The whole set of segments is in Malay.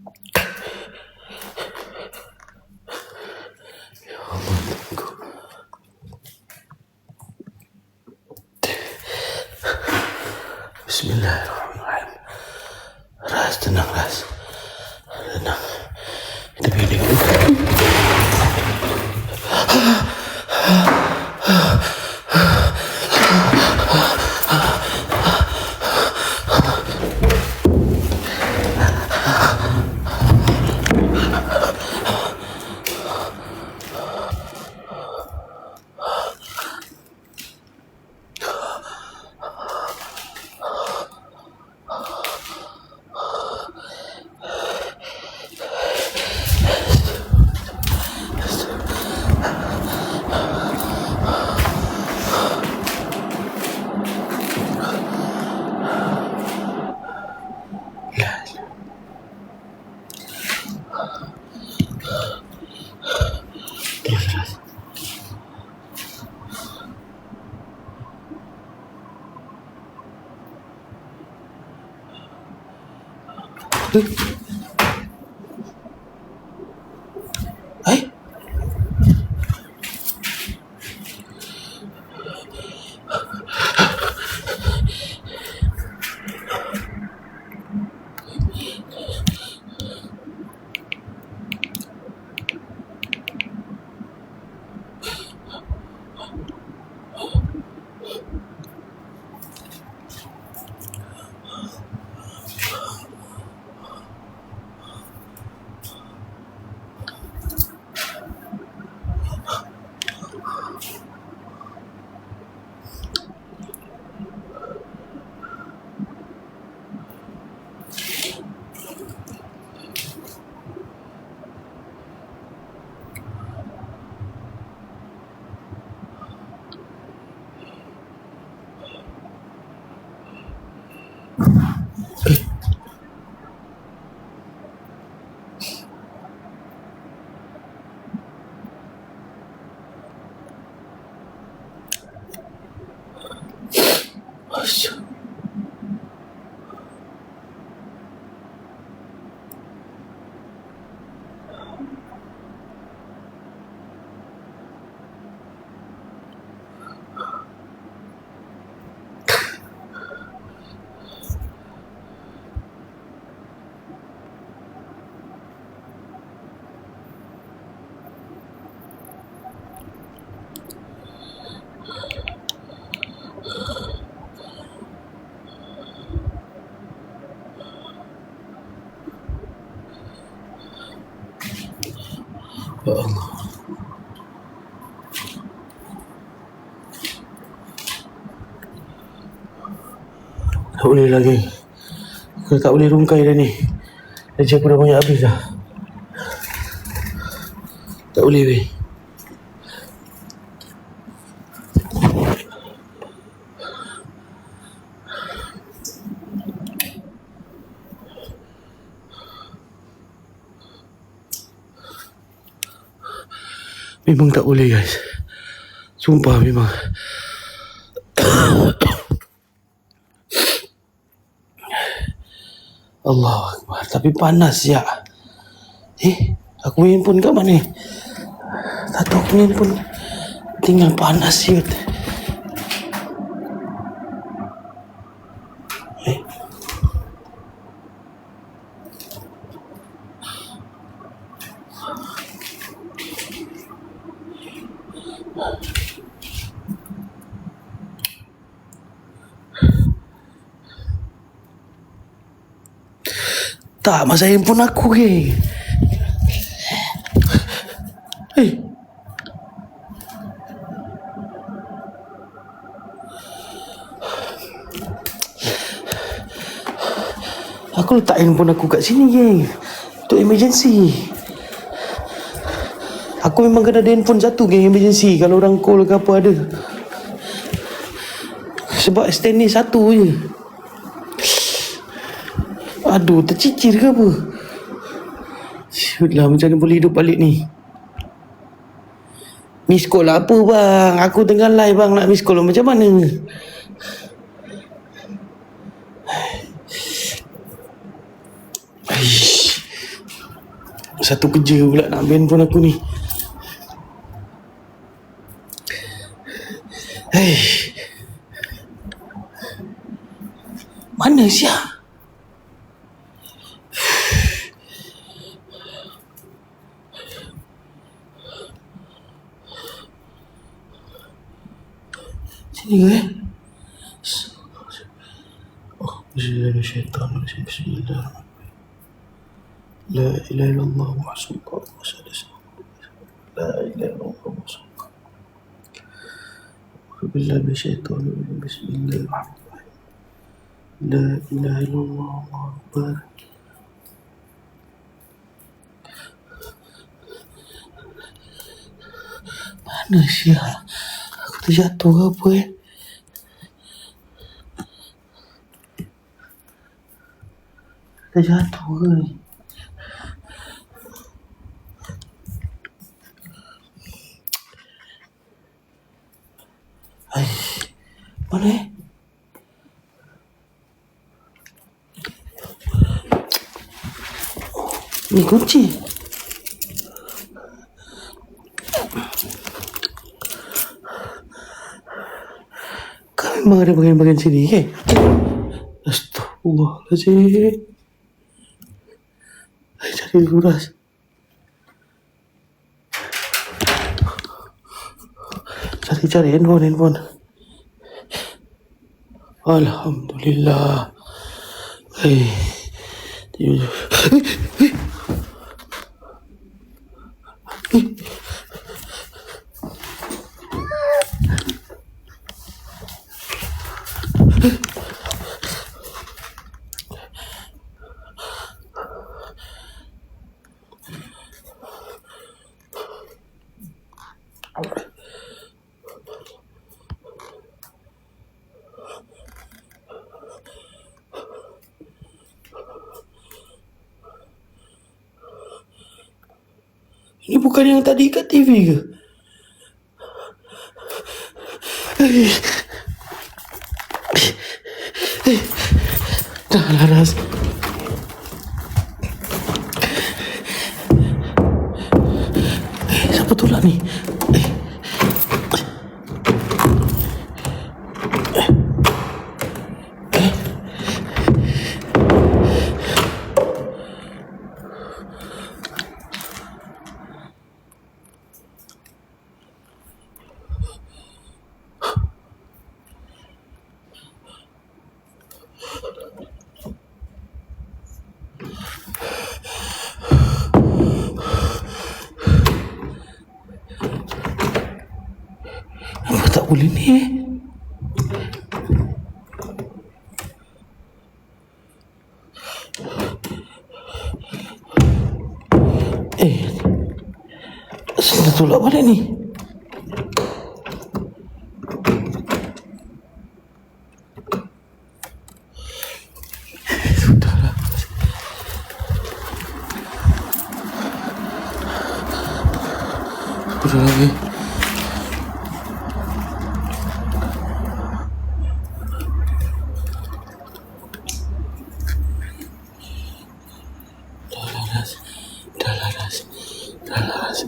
Ya Allah, Tuhanku. Bismillahirrahmanirrahim. Thank. Allah. Tak boleh lagi. Aku tak boleh rungkai dah ni. Energi aku dah banyak habis dah. Tak boleh weh. Memang tak boleh guys. Sumpah memang. Allah Akbar. Tapi panas ya. Eh, aku punya handphone kat mana? Tak tahu aku punya handphone. Tinggal panas siut. Eh. Tak, masa handphone aku ke. Eh. Aku letak handphone aku kat sini, geng. Untuk emergency. Aku memang kena ada handphone satu, geng, emergency. Kalau orang call ke apa ada. Sebab stand ni satu je. Aduh, tercicir ke apa? Syutlah, macam mana boleh hidup balik ni? Miss call lah apa bang? Aku tengah live bang nak miss call macam mana? Aish. Satu kerja pula nak ambil handphone aku ni. Hei. Mana siap? sini ke eh. Oh jadi ada syaitan ni bismillah la ilaha illallah muhammadu rasulullah la ilaha illallah muhammadu rasulullah bila syaitan ni bismillah لا إله wa الله الله أكبر Aku terjatuh ke apa eh? Terjatuh ke ni? Ai, mana memang ada bagian-bagian sini ke? Astagfirullahaladzim. Ai, cari luras. Cari-cari handphone, handphone. Alhamdulillah. Hei. Ini bukan yang tadi kat TV ke? Eh. Eh. Dah laras. Eh, siapa tu lah ni? Eh. Eh. Apa tak boleh ni eh? Eh, Sudah tolak balik ni. Sudahlah. Sudah lagi. Dah laras. Dah laras. Dah laras.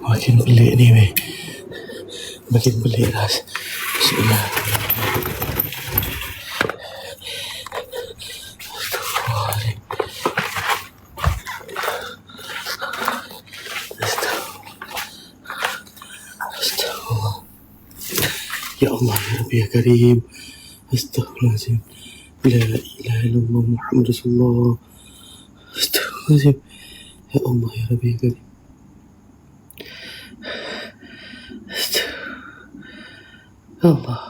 Makin pelik ni weh. Makin pelik ras. Bismillah. Astagfirullahaladzim. Astagfirullah. Ya Allah, Ya Rabbi Ya Karim. Astagfirullahaladzim. La ilaha illallah Muhammad Rasulullah. Astagfirullahaladzim. Ya Allah, Ya Rabbi Ya Karim. Astagfirullah. Ya Allah.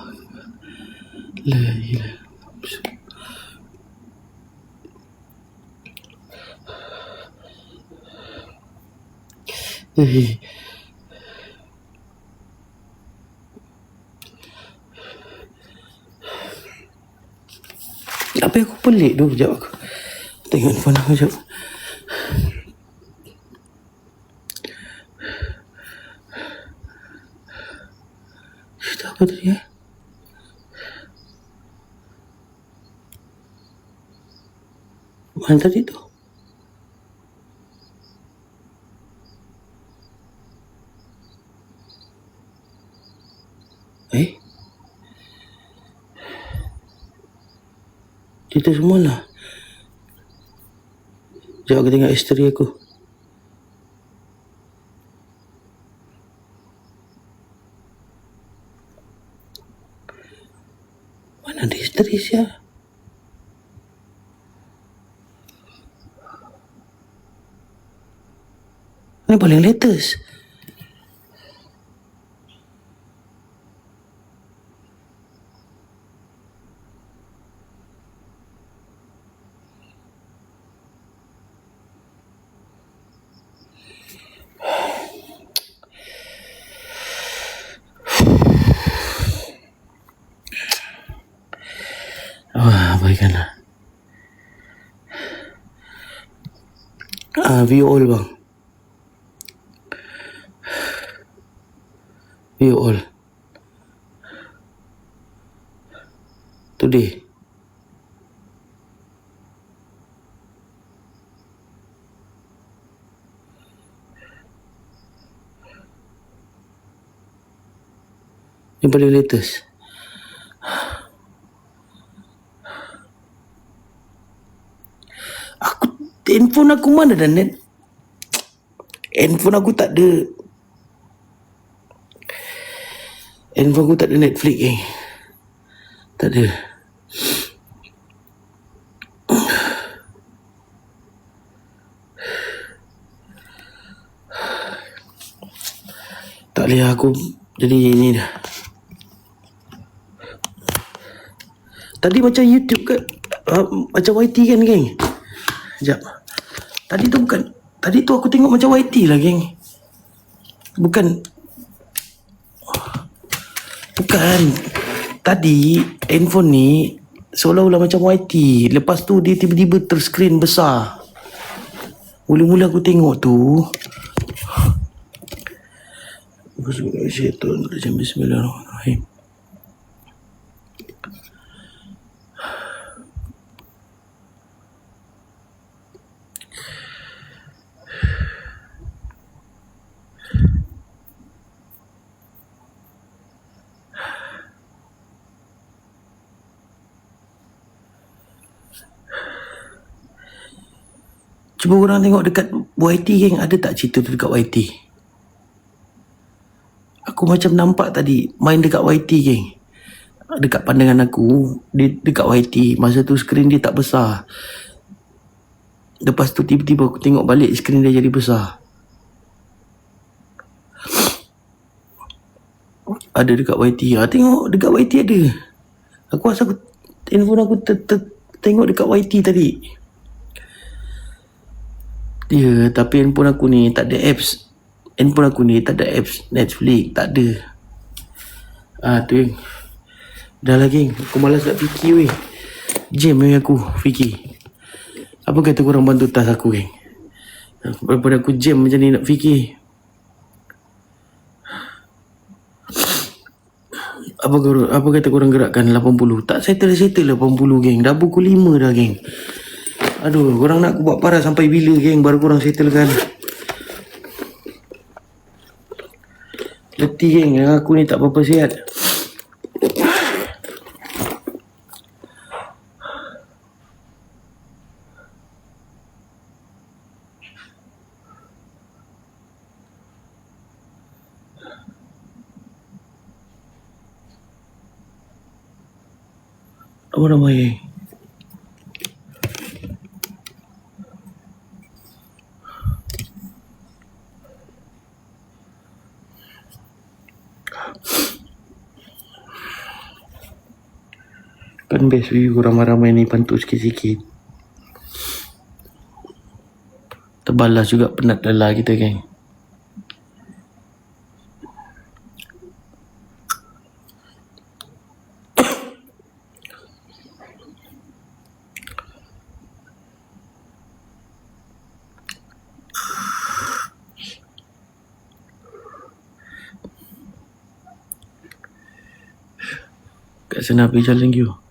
La ilaha illallah. Eh, Apa yang aku pelik tu Sekejap aku Tengok handphone aku sekejap. Cerita apa tadi eh? Mana tadi tu Eh? Cerita semua lah. Sekejap aku tengok isteri aku. Mana ada isteri siap? Ini paling latest. Abaikanlah. Ah, view all bang. View all. Today. Yang paling latest. Aku handphone aku mana dah net? Handphone aku tak ada. Handphone aku tak ada Netflix eh. Tak ada. Tak boleh aku jadi ini dah. Tadi macam YouTube ke uh, macam YT kan geng? Sekejap. Tadi tu bukan tadi tu aku tengok macam YT lah geng. Bukan Bukan. Tadi handphone ni seolah-olah macam YT. Lepas tu dia tiba-tiba terskrin besar. Mula-mula aku tengok tu. Bismillahirrahmanirrahim. Cuba korang tengok dekat YT geng ada tak cerita tu dekat YT? Aku macam nampak tadi main dekat YT geng. Dekat pandangan aku dia dekat YT masa tu skrin dia tak besar. Lepas tu tiba-tiba aku tengok balik skrin dia jadi besar. Ada dekat YT. Ha, tengok dekat YT ada. Aku rasa aku handphone aku ter, ter, tengok dekat YT tadi. Ya, tapi handphone aku ni tak ada apps. Handphone aku ni tak ada apps Netflix, tak ada. Ah tu. Dah geng, aku malas nak fikir weh. Jam weh aku fikir. Apa kata korang bantu tas aku geng? Daripada aku jam macam ni nak fikir. Apa apa kata korang gerakkan 80? Tak settle-settle 80 geng. Dah pukul 5 dah geng. Aduh, korang nak buat parah sampai bila geng baru korang settlekan. Letih geng, aku ni tak apa-apa sihat. Apa nama geng? Kan best view ramai-ramai ni bantu sikit-sikit. Terbalas juga penat lelah kita geng. Kat sana pergi jalan you.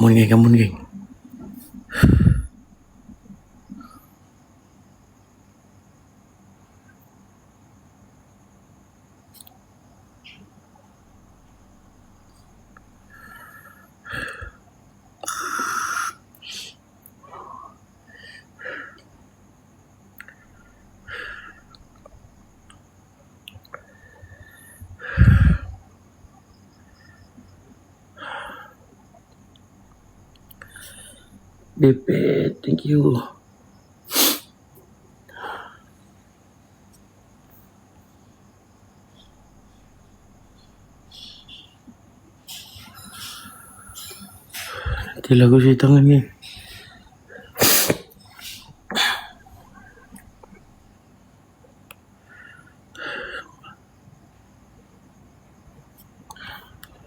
Come on, geng. Come on, geng. DP, thank you. Nanti lagu saya tangan ni.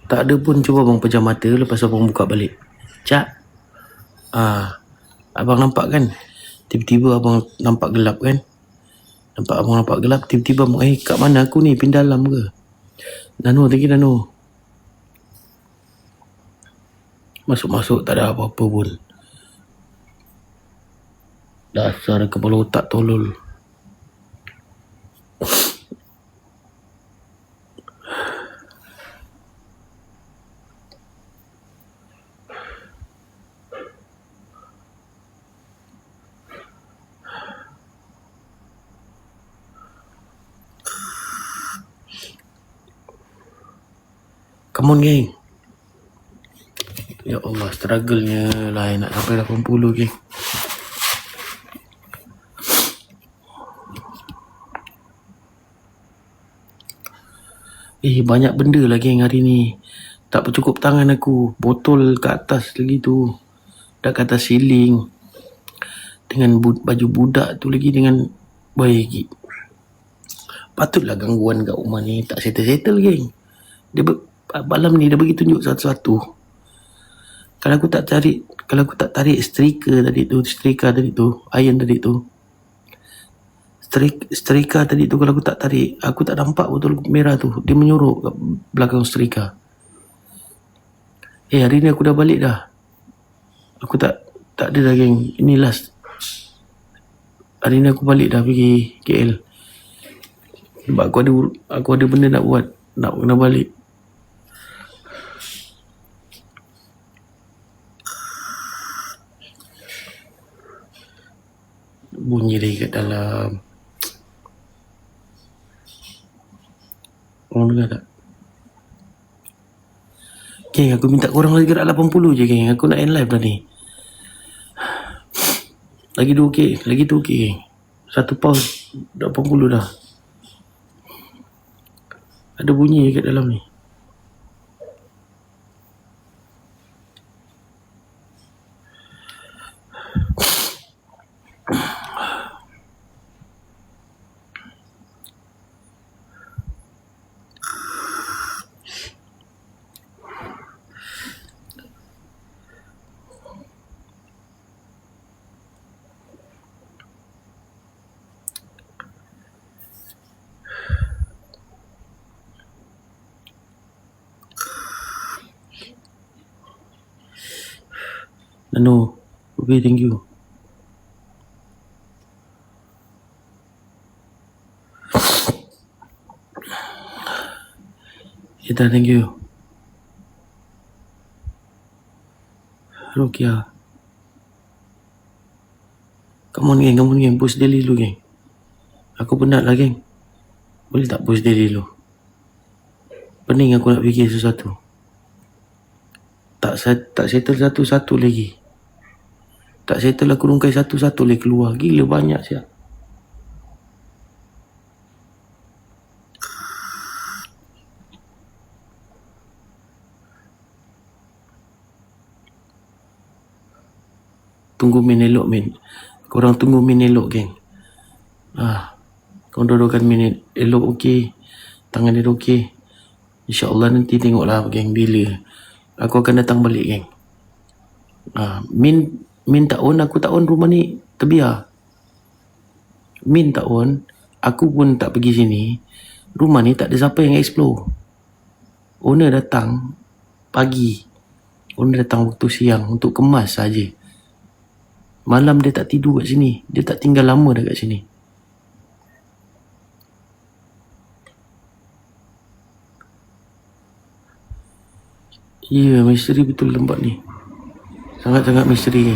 Tak ada pun cuba abang pejam mata lepas abang buka balik. Cak. Ah, abang nampak kan? Tiba-tiba abang nampak gelap kan? Nampak abang nampak gelap, tiba-tiba abang, eh kat mana aku ni? Pindah dalam ke? Nano, you Nano. Masuk-masuk tak ada apa-apa pun. Dasar kepala otak tolol. Come on geng. Ya Allah, struggle-nya lah nak sampai 80 geng. Eh, banyak benda lah geng hari ni. Tak bercukup tangan aku. Botol kat atas lagi tu. Dah kat atas ceiling. Dengan bu- baju budak tu lagi dengan lagi. Patutlah gangguan kat rumah ni. Tak settle-settle geng. Dia ber- malam ni dia bagi tunjuk satu-satu. Kalau aku tak cari, kalau aku tak tarik striker tadi tu, striker tadi tu, iron tadi tu. Strik, striker tadi tu kalau aku tak tarik, aku tak nampak botol merah tu. Dia menyorok kat belakang striker. Eh, hari ni aku dah balik dah. Aku tak tak ada geng. Ini last. Hari ni aku balik dah pergi KL. Sebab aku ada aku ada benda nak buat. Nak kena balik. Bunyi lagi kat dalam Orang dengar tak? Geng, aku minta korang lagi gerak 80 je geng. Aku nak end live dah ni. Lagi 2k. Lagi 2k geng. Satu pause 80 dah. Ada bunyi kat dalam ni. Nano. Okay, thank you. Ita, thank you. Rukia. Come on geng, come on geng. Push daily dulu geng. Aku penat lah geng. Boleh tak push daily dulu? Pening aku nak fikir sesuatu. Tak tak settle satu-satu lagi. Tak settle aku rungkai satu-satu lagi keluar. Gila banyak siap. Tunggu min elok min. Korang tunggu min elok geng. Ah, korang dudukkan min elok okey. Tangan dia okey. InsyaAllah nanti tengoklah geng bila. Aku akan datang balik geng. Ah, min min tak on aku tak on rumah ni terbiar. Min tak on, aku pun tak pergi sini. Rumah ni tak ada siapa yang explore. Owner datang pagi. Orang datang waktu siang untuk kemas saja. Malam dia tak tidur kat sini. Dia tak tinggal lama dah kat sini. Ya, misteri betul tempat ni. Sangat-sangat misteri.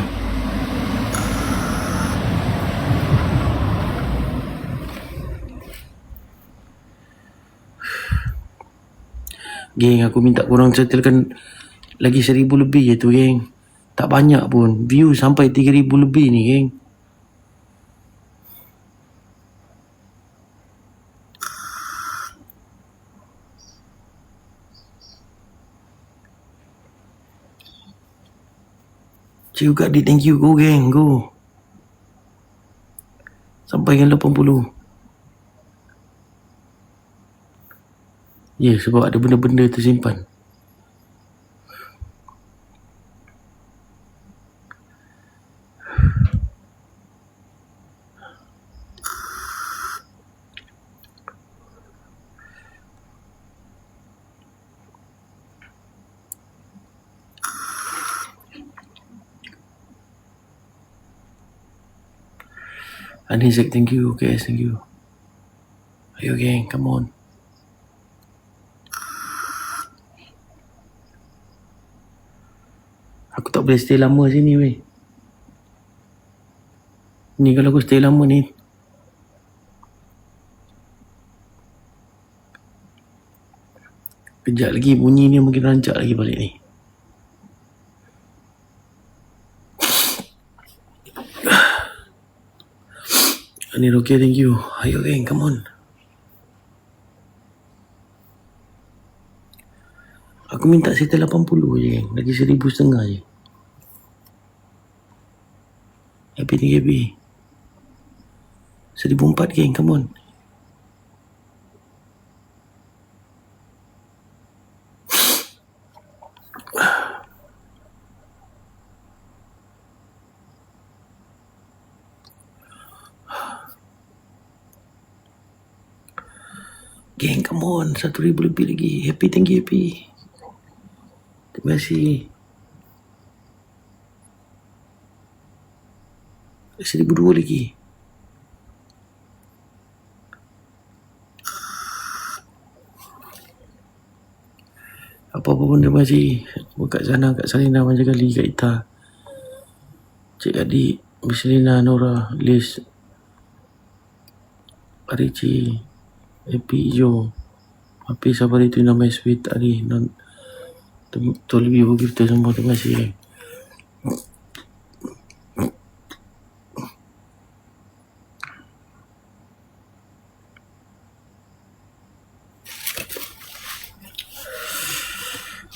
Geng, aku minta korang settlekan lagi seribu lebih je tu, geng. Tak banyak pun. View sampai tiga ribu lebih ni, geng. Cik juga di thank you. Go, geng. Go. Sampai yang 80. Ya, yeah, sebab ada benda-benda tersimpan. Anizek, thank you. Okay, thank you. Ayo, geng. Come on. Aku tak boleh stay lama sini, weh. Ni kalau aku stay lama ni. Kejap lagi bunyi ni mungkin rancak lagi balik ni. Ni okay, thank you. Ayo geng, come on. Aku minta settle 80 je geng. Lagi seribu setengah je. Happy ni happy. Seribu empat geng, come on. Geng, come on. Satu ribu lebih lagi. Happy, thank you, happy. Terima kasih. Seribu dua lagi. Apa-apa terima kasih. Kat sana, kat Salina macam kali, kat Ita. Cik Adik, Miss Lina, Nora, Liz, Arici, Epi, Jo. Api sabar itu nama sweet Ari. Non, tu lebih begitu semua. Terima kasih.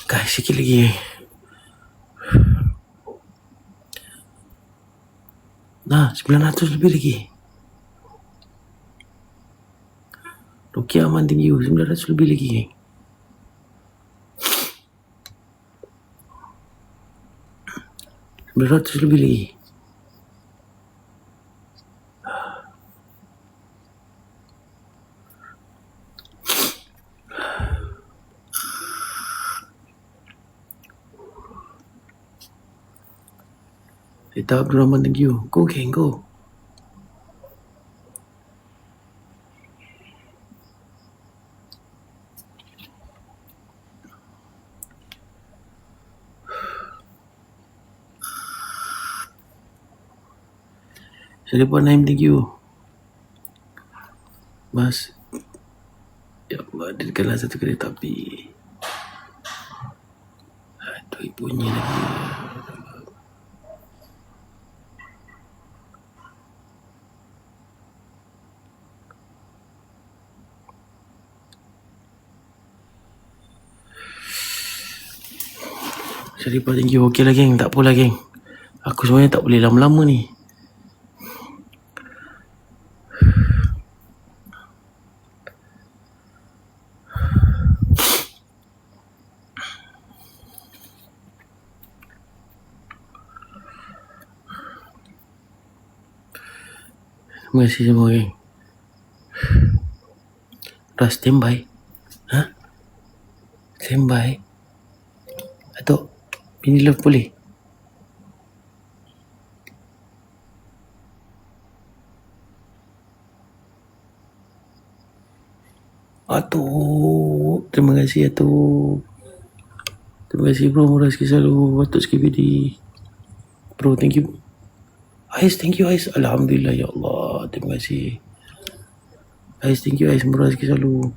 Guys, sikit lagi. Nah, 900 lebih lagi. Rukia aman tinggi 900 lebih lagi. Geng. Sembilan ratus lebih lagi. Rita Abdul Rahman, thank you. Go, gang, go. Sharifah Naim, thank you. Mas. Ya Allah, hadirkanlah satu kereta api. Aduh, ibunya lagi. Sharifah, thank you. Okey lah, geng. Tak apalah, geng. Aku sebenarnya tak boleh lama-lama ni. Terima kasih semua geng. Dah standby. Ha? Standby. Atuk. Bini love boleh? Atuk. Terima kasih Atuk. Terima kasih bro. Murah sikit selalu. Atuk skibidi. Bro, thank you. Ais, thank you Ais. Alhamdulillah ya Allah. Terima kasih. Ais, thank you Ais. Murah sikit selalu.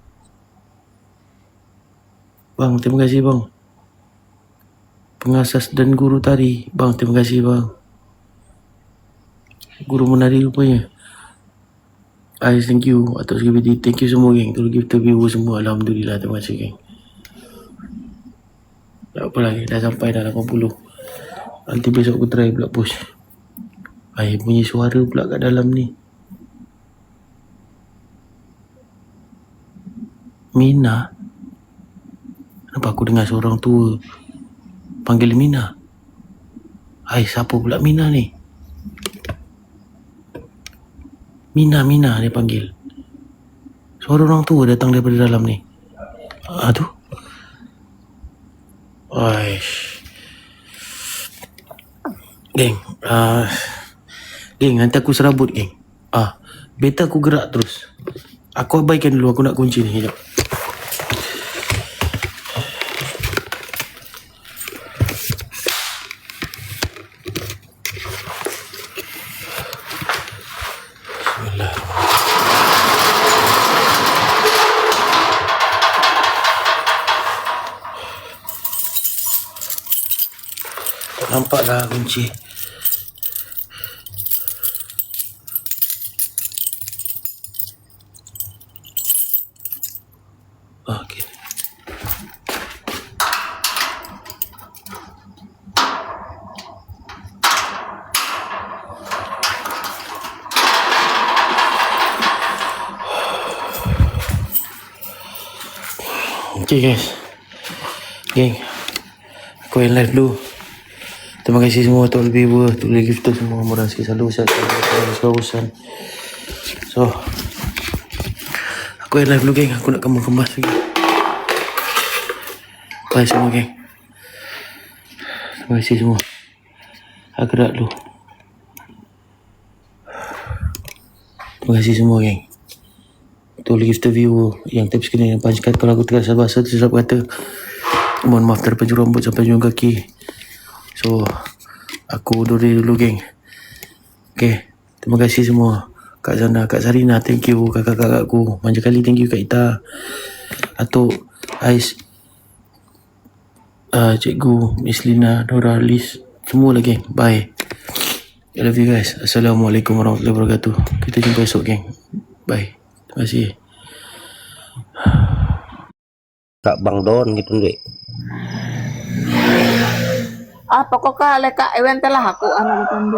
Bang, terima kasih bang. Pengasas dan guru tari. Bang, terima kasih bang. Guru menari rupanya. Ais, thank you. Atuk skibidi. Thank you semua geng. Tolong give viewer semua. Alhamdulillah. Terima kasih geng. Tak apa lagi. Dah sampai dah 80. Nanti besok aku try pula push. Ay, bunyi suara pula kat dalam ni. Mina. Kenapa aku dengar seorang tua panggil Mina? Ay, siapa pula Mina ni? Mina, Mina dia panggil. Suara orang tua datang daripada dalam ni. Tu. Aish. Geng, uh, geng, nanti aku serabut, geng. Ah, beta aku gerak terus. Aku abaikan dulu, aku nak kunci ni. Sekejap. Tak nampak lah kunci. Ah, Okay. Okay guys. Geng. Aku yang live dulu. Terima kasih semua untuk lebih viewer, untuk lebih gifter semua. Murah sikit selalu sihat selalu selalu So, aku yang live dulu geng. Aku nak kemas-kemas lagi. Bye semua geng. Terima kasih semua. Aku gerak dulu. Terima kasih semua geng. Untuk lebih gifter viewer yang tips kena yang card. Kalau aku terasa bahasa tersilap kata. Mohon maaf terpencur rambut sampai ujung kaki. So, aku undur dulu, geng. Okay, terima kasih semua. Kak Zana, Kak Sarina, thank you. Kakak-kakakku, manja kali thank you Kak Ita. Atuk, Ais, uh, Cikgu, Miss Lina, Nora, Liz. Semua geng. Bye. I love you guys. Assalamualaikum warahmatullahi wabarakatuh. Kita jumpa esok, geng. Bye. Terima kasih. Kak Bang Don gitu dek. ಆ ಪಕ್ಕೊಕ್ಕ ಅಲೆಕ್ಕ ಇವೆಂತೆಲ್ಲ ಹಾಕು ಆಮೇಲೆ ತಂದು